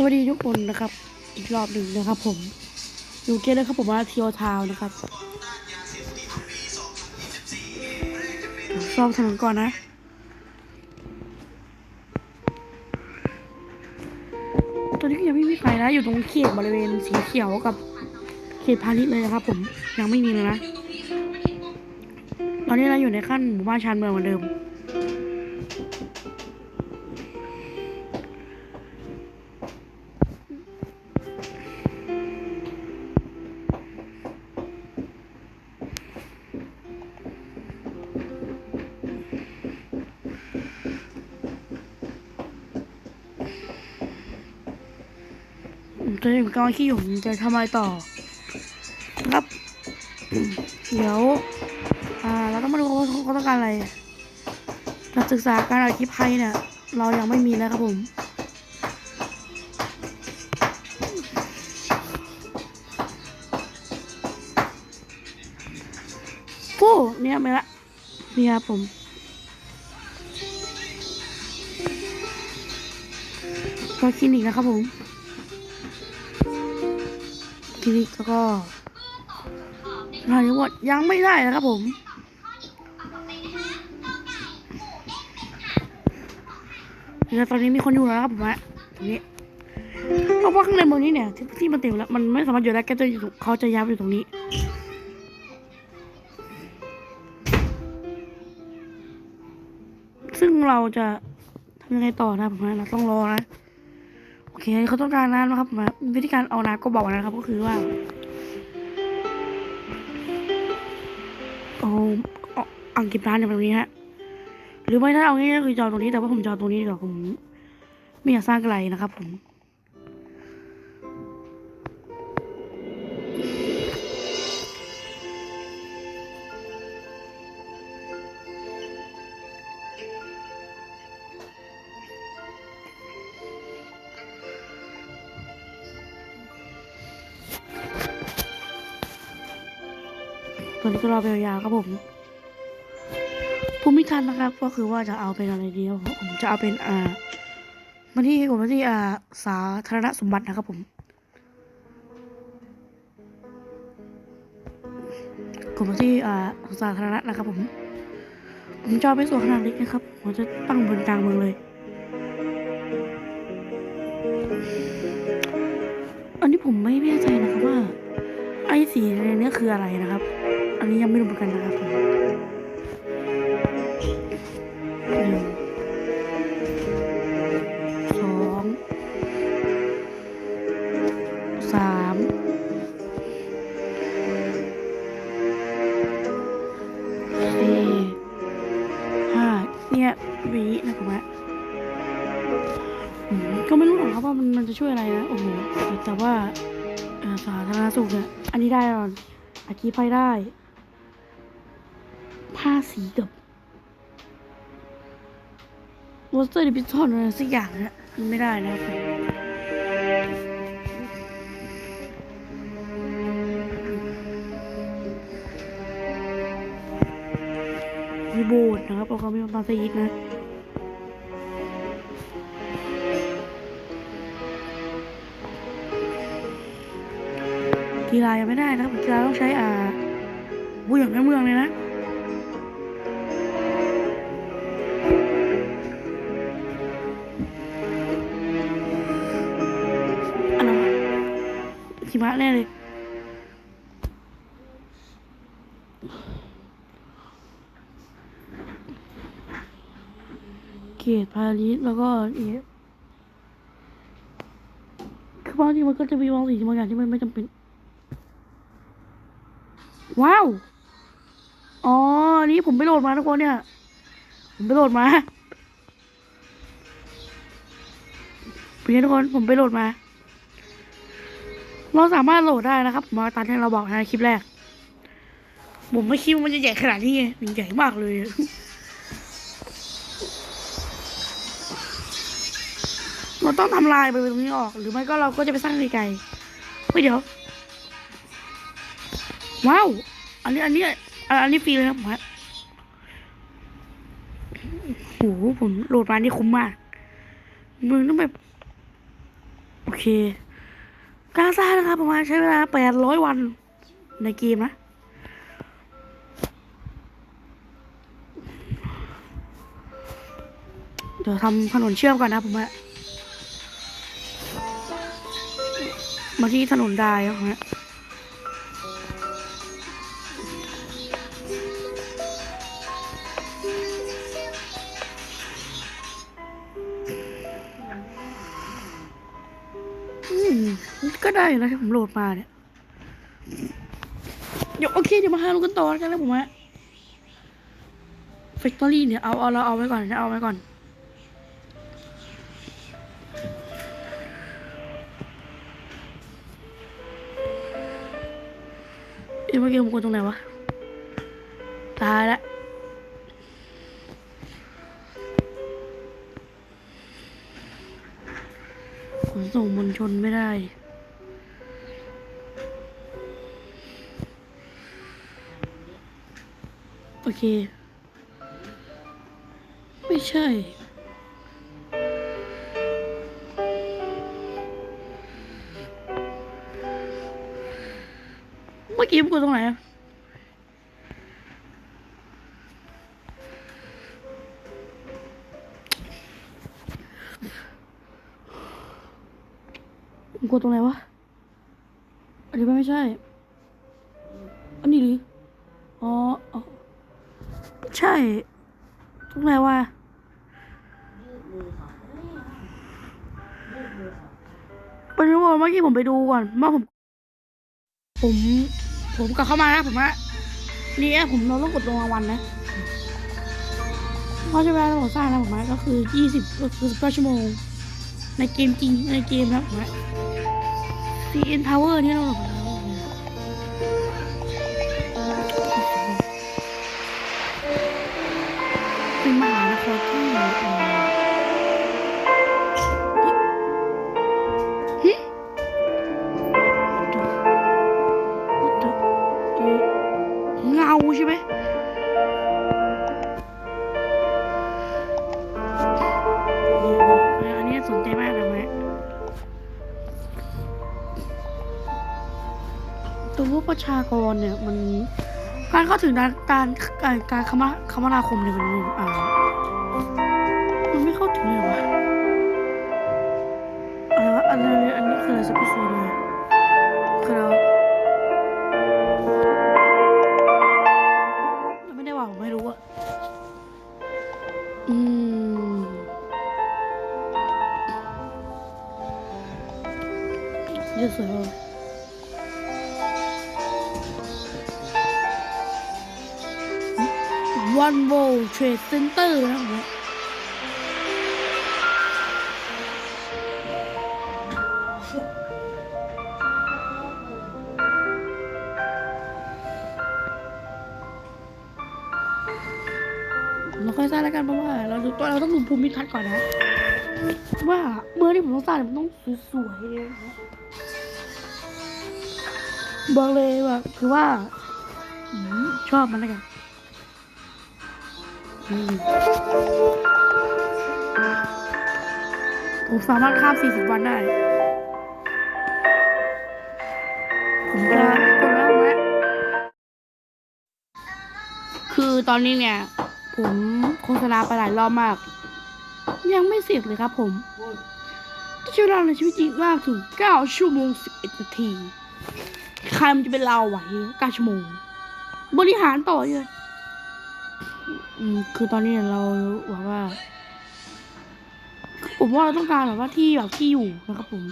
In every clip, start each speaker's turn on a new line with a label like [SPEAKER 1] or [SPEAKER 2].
[SPEAKER 1] สวัสดีทุกคนนะครับ อีกรอบหนึ่งนะครับผมอยู่เกมเลยครับผมว่าเทียวทาวนะครับซ่อมถนนก่อนนะตอนนี้ก็ยังไม่มีใครนะอยู่ตรงเขตบริเวณสีเขียวกับเขตพาณิชย์เลยนะครับ ผมยังไม่มีเลยนะ ตอนนี้เราอยู่ในขั้นหมู่บ้านชานเมืองเหมือนเดิม ตอนนี้ผมกำลังคิดอยู่มจะทำอะไรต่อครับ เดี๋ยว อ่า เราต้องมาดูว่าเขาต้องการอะไรการศึกษาการอธิภัยเนี่ย เรายังไม่มีเลยครับผมฟู้เนี่ยไม่ละนี่ครับผมก็คลินิกนะครับผมิริแล้วก็งานนี้ว่ายังไม่ได้นะครับผมเดี๋ยวตอนนี้มีคนอยู่แล้วครับผมฮะตรงนี้เพราะว่าข้างในเมืองนี้เนี่ยที่ที่มันเต็มแล้วมันไม่สามารถอยู่ได้แกจะอยู่เขาจะย้ายไปอยู่ตรงนี้ซึ่งเราจะทำยังไงต่อนะผมฮะเราต้องรอนะ อเคเขาต้องการน้ำนะครับมาวิธีการเอาน้ำก็บอกนะครับ ก็คือว่าเอาอ่างเก็บน้ำเนี่ยแบบนี้ฮะหรือไม่ถ้าเอาง่ายๆคือจอตรงนี้แต่ว่าผมจอตรงนี้ดีกว่าผมไม่อยากสร้างอะไรนะครับผม ตอนนี้ก็รอไปยาวครับผมภูมิทัศน์นะครับ ก็คือว่าจะเอาเป็นอะไรดีครับผมจะเอาเป็นอ่ามาที่ผมมาที่อ่าสาธารณสมบัตินะครับผมผมมาที่อ่าสาธารณะนะครับผม ผมจะเอาเป็นส่วนขนาดเล็กนะครับผมจะตั้งบนกลางเมืองเลย อันนี้ผมไม่แน่ใจนะครับว่า ไอ้สีในเนี้คืออะไรนะครับ อันนี้ยังไม่รู้เหมือนกันนะครับผมหนึ่งสองสามสี่ห้าเนี่ยวีนะครับฮะอืมก็ไม่รู้หรอกครับว่ามันมันจะช่วยอะไรนะ โอ้โห แต่ว่าสาธารณสุขเนี่ย อันนี้ได้ก่อนอากีไปได้ ผ้าสีกับวอเตอร์ดิพิทอนอะไรสักอย่างนะมันไม่ได้นะครับผมมีโบสถ์นะครับเพราะเขามีมัสยิดนะกีฬายังไม่ได้นะครับกีฬาต้องใช้อ่าบุญอย่างในเมืองเลยนะะแน่เลยเกตพาริสแล้วก็เอฟคือบางทีมันก็จะมีบางสิ่งบางอย่างที่มันไม่จำเป็น ว้าว อ๋อ นี่ผมไปโหลดมาทุกคนเนี่ย ผมไปโหลดมาเป็นไงทุกคน ผมไปโหลดมา เราสามารถโหลดได้นะครับมาตามที่เราบอกในคลิปแรก ผมไม่คิดว่ามันจะใหญ่ขนาดนี้ไงมันใหญ่มากเลยเราต้องทำลายไปตรงนี้ออก หรือไม่ก็เราก็จะไปสร้างไกลๆเฮ้ยเดี๋ยวว้าว อันนี้อันนี้อันนี้ฟรีเลยครับผมฮะโอ้โหผมโหลดมานี่คุ้มมากมึงต้องแบบ โอเค กาซ่านะครับประมาณใช้เวลาแปดร้อยวันในเกมนะ เดี๋ยวทำถนนเชื่อมก่อนนะผมว่ามาที่ถนนได้ครับ ได้อยู่นะที่ผมโหลดมาเนี่ย เดี๋ยวโอเคเดี๋ยวมาหาลูกกันต่อแล้วกันนะผมฮะแฟคทอรี่เนี่ยเอาเอาเราเอาไว้ก่อนนะเอาไว้ก่อนเอ้ยเมื่อกี้ผมกดตรงไหนวะ ตายละขนส่งมวลชนไม่ได้ เค ไม่ใช่ เมื่อกี้ผมกดตรงไหนอะผมกดตรงไหนวะอันนี้ไม่ใช่ มื่อกี้ผมไปดูก่อนว่าผม ผม ผมกลับเข้ามานะผมว่านี่อผมเราต้องกดลงรางวัลนะเพราะใช้เวลาทั้งหมสร้างนะผมว่าก็คือยี่สิบก็คือสิบเก้าชั่วโมง ในเกมจริงในเกมนะผมว่า CN Tower นี่เราหลบเป็นมหา เงาใช่ไหมอันนี้สนใจมากเลยไหมตัวพวกประชากรเนี่ยมันการเข้าถึงการการการการคมนาคมนาคมเนี่ยมันอ่ามันไม่เข้าถึงเลยวะอะไรวะอันนี้อันนี้คืออะไรสักส่วนเลย อืมเยอะสว ภูมิทัศน์ก่อนนะ ว่าเมื่อที่ผมต้องสร้างมันต้องสวยๆเลยนะบอกเลยว่าคือว่าชอบมันแล้วกันผมสามารถข้าม 40 วันได้ ผมจะกดแล้วนะคือตอนนี้เนี่ย ผมโฆษณาไปหลายรอบมาก ยังไม่เสร็จเลยครับผมใช้เวลาในชีวิตจริงมากถึง 9 ชั่วโมง 11 นาที ใครมันจะเป็นเราไหว9ชั่วโมง บริหารต่อเลยอืมคือตอนนี้เราหวังว่า ผมว่าเราต้องการแบบว่าที่แบบที่อยู่นะครับผม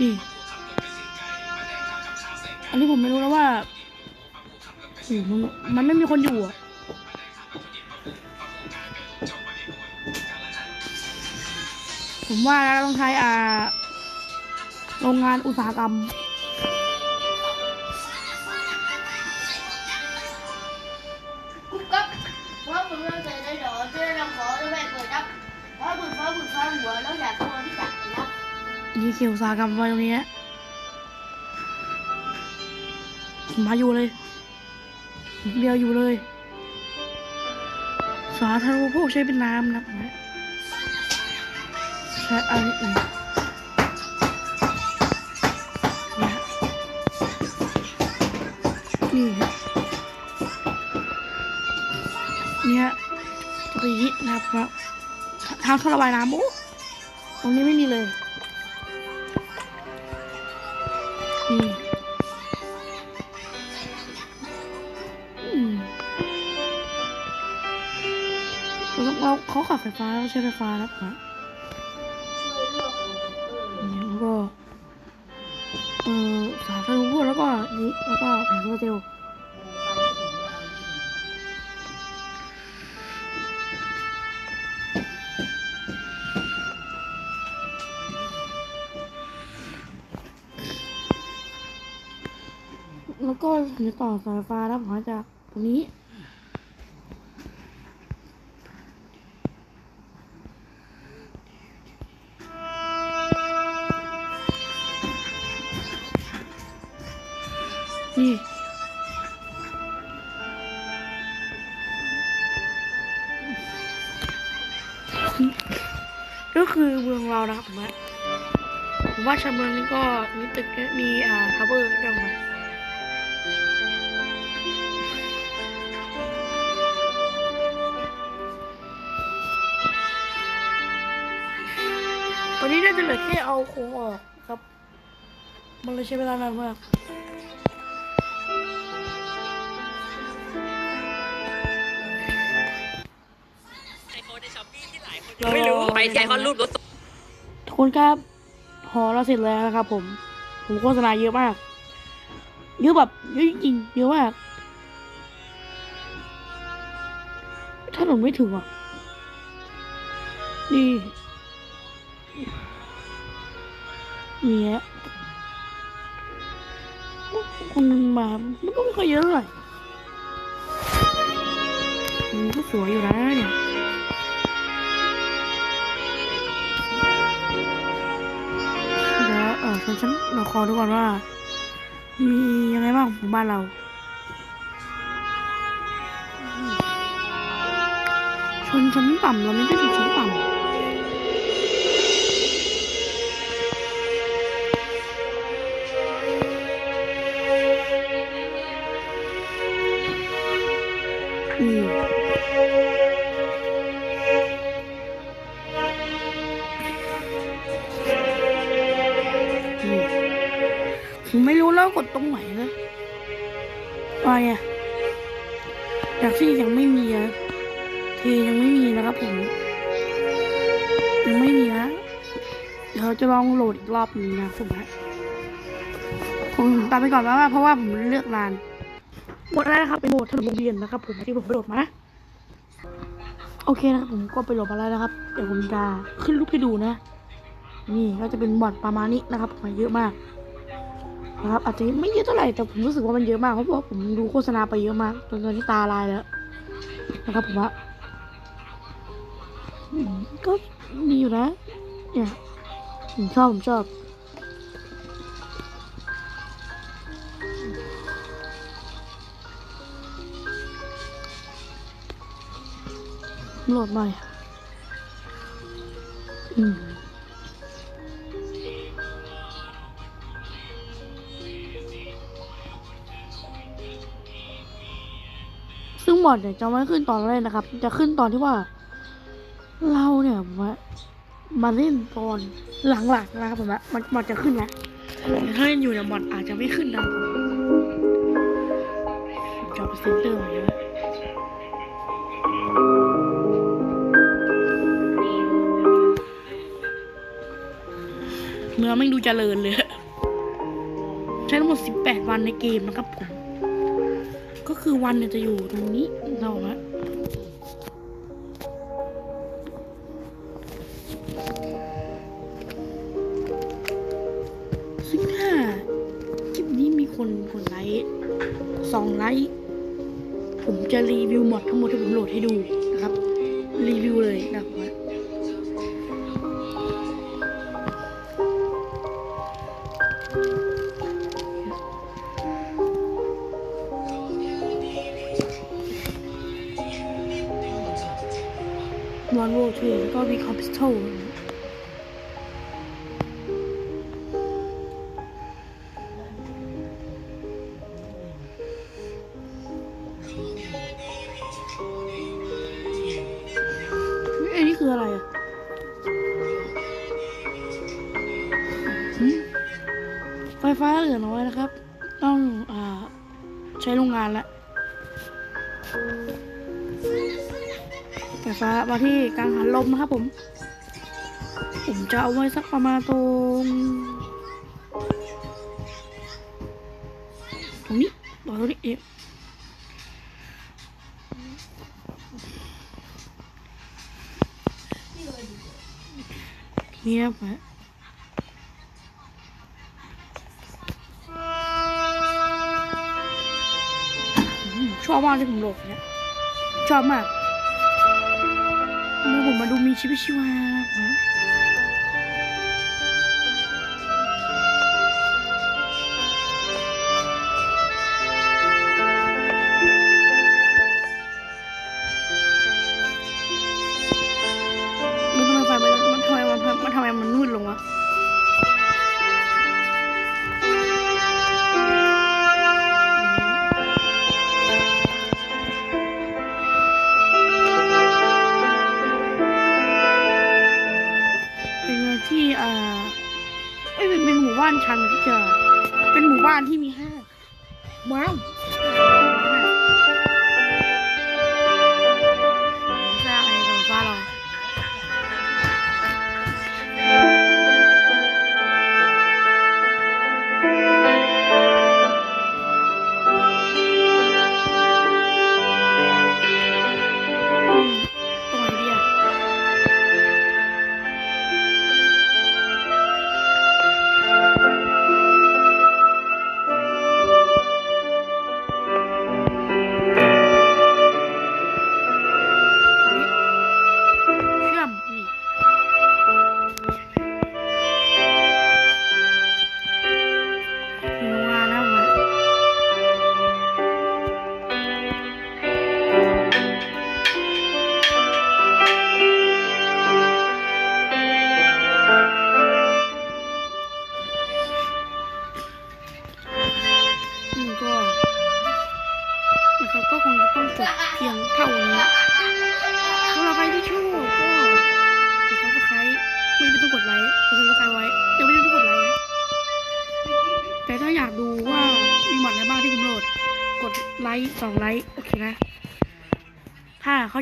[SPEAKER 1] นี่ วว่าโอ้โหมันมันไม่มีคนอยู่อะผมว่านะเราต้องใช้อ่าโรงงานอุตสาหกรรม
[SPEAKER 2] cung cấp phó vườn lương từ đây độ chưa đồng bộ cho bạn người đất phó vườn phó vườn phó vườn nó là không có chặt gì đó
[SPEAKER 1] นี่เกี่ยวอุตสาหกรรมไว้ตรงนี้นะ มาอยู่เลยเบียวอยู่เลย สาธารณูปโภคใช้เป็นน้ำนะใช้อันนี้อื่นเนี่ยนี่เนี่ยจะไปยิดนะครับทางท่อระบายน้ำโอ้ตรงนี้ไม่มีเลย นี่ ไฟฟ้าเราใช้ไฟฟ้าแล้วนะ
[SPEAKER 2] ช่วยเลือกเออ
[SPEAKER 1] นี่แล้วก็เออสาธารณูปโภคแล้วก็นี่แล้วก็แผงโซเซลแล้วก็มีต่อสายไฟฟ้าแล้วมจากตรงนี้ ก็คือเมืองเรานะครับผมว่าผมว่าชาเมืองนี้ก็มีตึกมีอ่าทาวเวอร์ด้วยมั้ยวันนี้น่าจะเหลือแค่เอาโครงออกครับ มันเลยใช้เวลานานมาก
[SPEAKER 3] ไม่รู้ไปที่ไอคอนรูปรถ
[SPEAKER 1] ทุกคนครับหอเราเสร็จแล้วนะครับ ผม ผมโฆษณาเยอะมาก เยอะแบบเยอะจริงๆเยอะมากถ้าหนูไม่ถึงอะนี่เนี่ยคนมามันก็ไม่ค่อยเยอะเท่าไหร่มันก็สวยอยู่นะเนี่ย เออฉันฉันเราขอดูก่อนว่า มียังไงบ้างของบ้านเราชนชั้นต่ำเราไม่ได้ชนชั้นต่ำ กดตรงไหนเลยอะไรอะจากที่ยังไม่มีอะเทยังไม่มีนะครับผมยังไม่มีนะเดี๋ยวเราจะลองโหลดอีกรอบหนึงนะผมนะผมตามไปก่อนว่าเพราะว่าผมเลือกนานหมดแล้วนะครับเป็นโหมดถนนวงเวียนนะครับ ผมที่ผมไปโหลดมานะโอเคนะครับผมก็ไปโหลดมาแล้วนะครับ เดี๋ยวผมจะขึ้นรูปให้ดูนะ นี่ก็จะเป็นบอดประมาณนี้นะครับมาเยอะมาก นะครับอาจจะไม่เยอะเท่าไหร่แต่ผมรู้สึกว่ามันเยอะมากเพราะว่าผมดูโฆษณาไปเยอะมากจนตอนนี้ตาลายแล้วนะครับผมว่าก็ดีอยู่นะเนี่ยผมชอบผมชอบโหลดใหน่อืม ดเนี่ยจะไม่ขึ้นตอนแรกนะครับ จะขึ้นตอนที่ว่า เราเนี่ยมามาเล่นตอนหลังๆนะครับผมว่ามันจะขึ้นแล้วแต่ถ้าเล่นอยู่เนี่ยบอร์ดอาจจะไม่ขึ้นนะผมจะไปเซ็นเตอร์ไว้นะเมือไม่ดูเจริญเลย ใช้ทั้งหมด 18 วันในเกมนะครับผม คือวันเนี่ยจะอยู่ตรงนี้เราอะซึ่งถ้าคลิปนี้มีคนกดไลค์สองไลค์ผมจะรีวิวหมดทั้งหมดที่ผมโหลดให้ดูนะครับ รีวิวเลยนะครับ แล้วก็มีคอมพิวเตอร์อันนี้คืออะไรอะหืมไฟฟ้าเหลือน้อยนะครับ ต้องอ่าใช้โรงงานละ ไฟฟ้ามาที่กลางหันลมนะครับผม ผมจะเอาไว้สักประมาณตรงตรงนี้ตรงนี้เองนี่นะครับอืมชอบมากที่ผมโหลดเนี่ยชอบมาก มือผมมาดูมีชีวิตชีวาครับ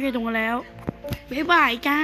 [SPEAKER 1] ใจตรงกันแล้วบ๊ายบายจ้า